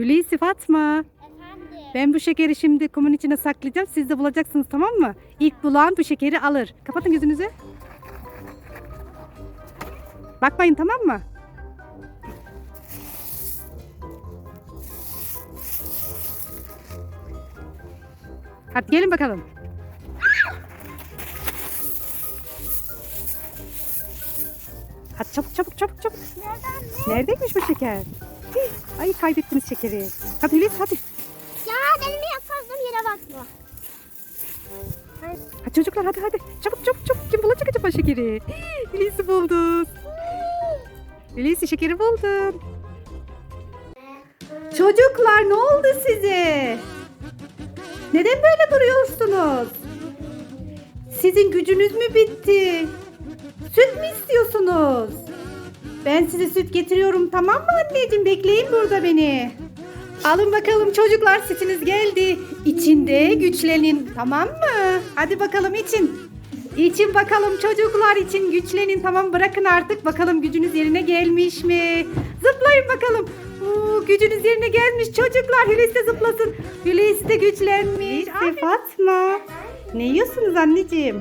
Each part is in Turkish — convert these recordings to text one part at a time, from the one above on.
Hulusi Fatma. Efendim. Ben bu şekeri şimdi kumun içine saklayacağım. Siz de bulacaksınız tamam mı? İlk bulan bu şekeri alır. Kapatın gözünüzü. Bakmayın tamam mı? Hadi gelin bakalım. Hadi çabuk çabuk çabuk çabuk. Nereden ne? Neredeymiş bu şeker? Ay kaybettiniz şekeri. Hadi Hulusi hadi. Ya benim yapazdığım yere bakma. Hadi çocuklar hadi hadi. Çabuk çabuk çabuk. Kim bulacak acaba şekeri? Hii, Hulusi buldu. Hulusi şekeri buldun. Çocuklar ne oldu size? Neden böyle duruyorsunuz? Sizin gücünüz mü bitti? Süt mü istiyorsunuz? Ben size süt getiriyorum tamam mı anneciğim? Bekleyin burada beni. Alın bakalım çocuklar sütünüz geldi. İçinde güçlenin tamam mı? Hadi bakalım için. İçin bakalım çocuklar için güçlenin tamam bırakın artık bakalım gücünüz yerine gelmiş mi? Zıplayın bakalım. Oo, gücünüz yerine gelmiş çocuklar. Hulusi de zıplasın. Hulusi de güçlenmiş. Ay Fatma. Ne yiyorsunuz anneciğim?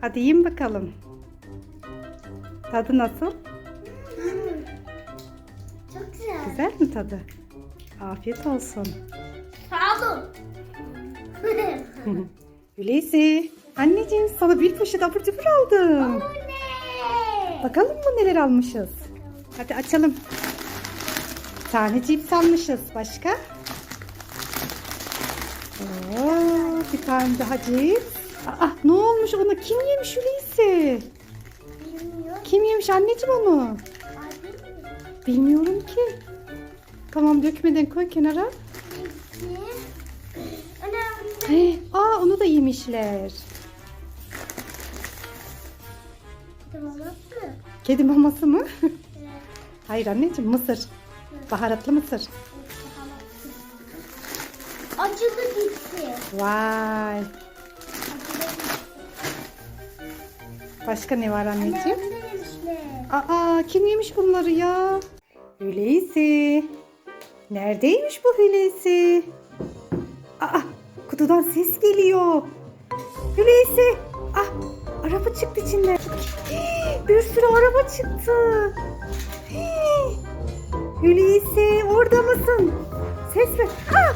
Hadi yiyin bakalım. Tadı nasıl? Çok güzel. Güzel mi tadı? Afiyet olsun. Sağ olun. Hulusi. Anneciğim sana bir poşet abur cubur aldım. ne? Bakalım mı neler almışız? Hadi açalım. Bir tane cips almışız. Başka? Oo, bir tane daha cips. Aa, ne olmuş ona? Kim yemiş Hulusi? Kim yemiş anneciğim onu? Bilmiyorum. Ki. Tamam dökmeden koy kenara. Hey, aa onu da yemişler. Tamam nasıl? Kedi maması mı? Evet. Hayır anneciğim mısır. Baharatlı mısır. Acılı gitti. Vay. Başka ne var Anne anneciğim? da yemişler. Aa kim yemiş bunları ya? Hulusi. Neredeymiş bu Hulusi? Aa kutudan ses geliyor. Hulusi. Ah araba çıktı içinden. Hii, Bir sürü araba çıktı. Hii. Hulusi orada mısın? Ses ver. Ah!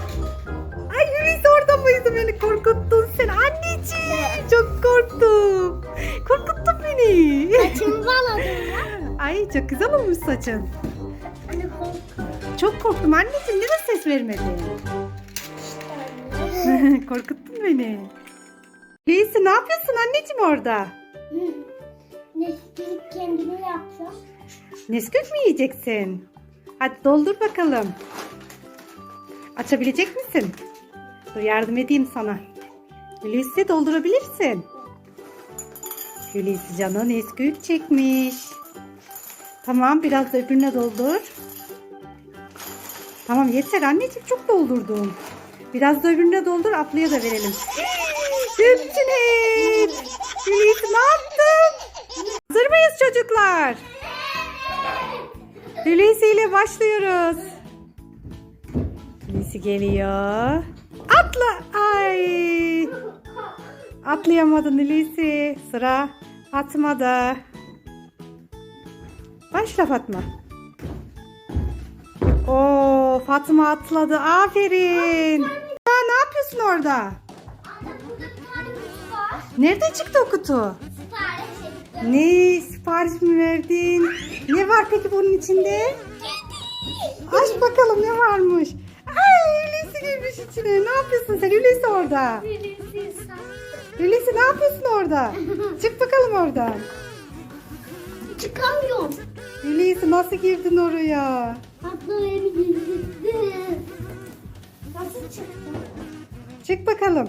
Ay Hulusi orada mıydı beni korkuttun sen anneciğim. Ay çok güzel olmuş saçın. Anne kork. Çok korktum anneciğim neden ses vermedin? Korkuttun beni. Hulusi ne yapıyorsun anneciğim orada? Ne gidip kendimi yapacağım. Neskük mü yiyeceksin? Hadi doldur bakalım. Açabilecek misin? Dur yardım edeyim sana. Hulusi doldurabilirsin. Hulusi canı Neskük çekmiş. Tamam biraz da öbürüne doldur. Tamam yeter anneciğim çok doldurdun. Biraz da öbürüne doldur ablaya da verelim. Sütçünet. Hulusi ne yaptın? Hazır mıyız çocuklar? Hulusi ile başlıyoruz. Hulusi geliyor. Atla. Ay. Atlayamadın Hulusi. Sıra Fatma'da. Başla Fatma. Oo, Fatma atladı. Aferin. Ha, ne yapıyorsun orada? Nerede çıktı o kutu? Ne sipariş mi verdin? Ne var peki bunun içinde? Aç bakalım ne varmış. Ay Hulusi girmiş içine. Ne yapıyorsun sen Hulusi orada? Hulusi ne yapıyorsun orada? Çık bakalım oradan. Çıkamıyorum. Hulusi nasıl girdin oraya? Abla beni girdi. Nasıl çıktı? Çık bakalım.